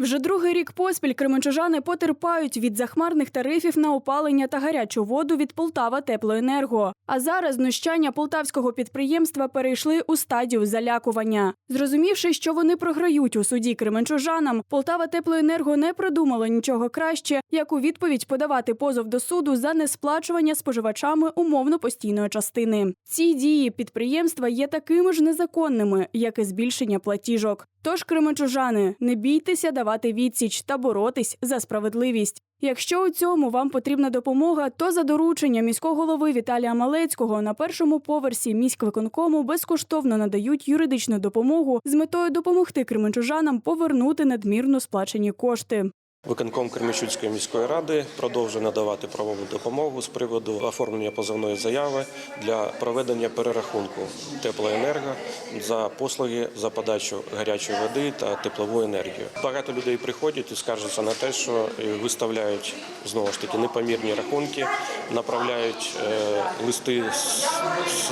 Вже другий рік поспіль кременчужани потерпають від захмарних тарифів на опалення та гарячу воду від Полтава Теплоенерго. А зараз знущання полтавського підприємства перейшли у стадію залякування. Зрозумівши, що вони програють у суді кременчужанам, Полтава Теплоенерго не придумало нічого краще, як у відповідь подавати позов до суду за несплачування споживачами умовно постійної частини. Ці дії підприємства є такими ж незаконними, як і збільшення платіжок. Тож, кременчужани, не бійтеся давати відсіч та боротись за справедливість. Якщо у цьому вам потрібна допомога, то за доручення міського голови Віталія Малецького на першому поверсі міськвиконкому безкоштовно надають юридичну допомогу з метою допомогти кременчужанам повернути надмірно сплачені кошти. Виконком Кременчуцької міської ради продовжує надавати правову допомогу з приводу оформлення позовної заяви для проведення перерахунку теплоенерго за послуги за подачу гарячої води та теплову енергію. Багато людей приходять і скаржаться на те, що виставляють знову ж таки непомірні рахунки, направляють е, листи з,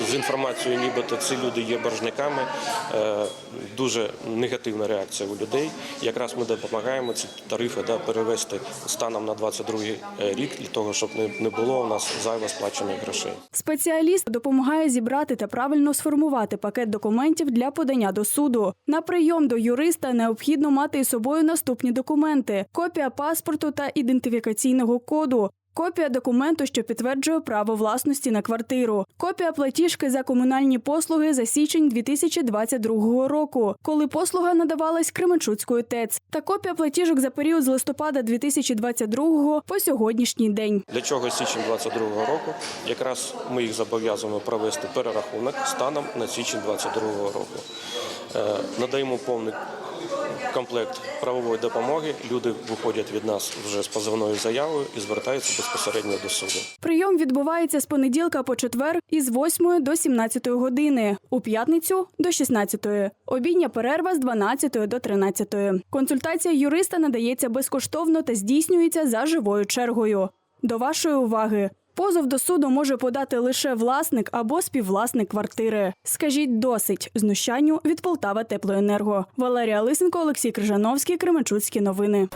з інформацією, нібито ці люди є боржниками. Е, дуже негативна реакція у людей. Якраз ми допомагаємо ці тарифи да, перевести станом на 22 рік для того, щоб не було у нас зайво сплачених грошей. Спеціаліст допомагає зібрати та правильно сформувати пакет документів для подання до суду. На прийом до юриста необхідно мати із собою наступні документи: копія паспорту та ідентифікаційного коду. Копія документу, що підтверджує право власності на квартиру, копія платіжки за комунальні послуги за січень 2022 року, коли послуга надавалась Кременчуцькою ТЕЦ, та копія платіжок за період з листопада 2022 по сьогоднішній день. Для чого січень 22 року? Якраз ми їх зобов'язуємо провести перерахунок станом на січень 22 року. Е, Надаємо повний комплект правової допомоги. Люди виходять від нас вже з позовною заявою і звертаються безпосередньо до суду. Прийом відбувається з понеділка по четвер із 8 до 17 години, у п'ятницю до 16. Обідня перерва з 12 до 13. Консультація юриста надається безкоштовно та здійснюється за живою чергою. До вашої уваги. Позов до суду може подати лише власник або співвласник квартири. Скажіть досить знущанню від Полтава Теплоенерго. Валерія Лисенко, Олексій Крижановський, Кременчуцькі новини.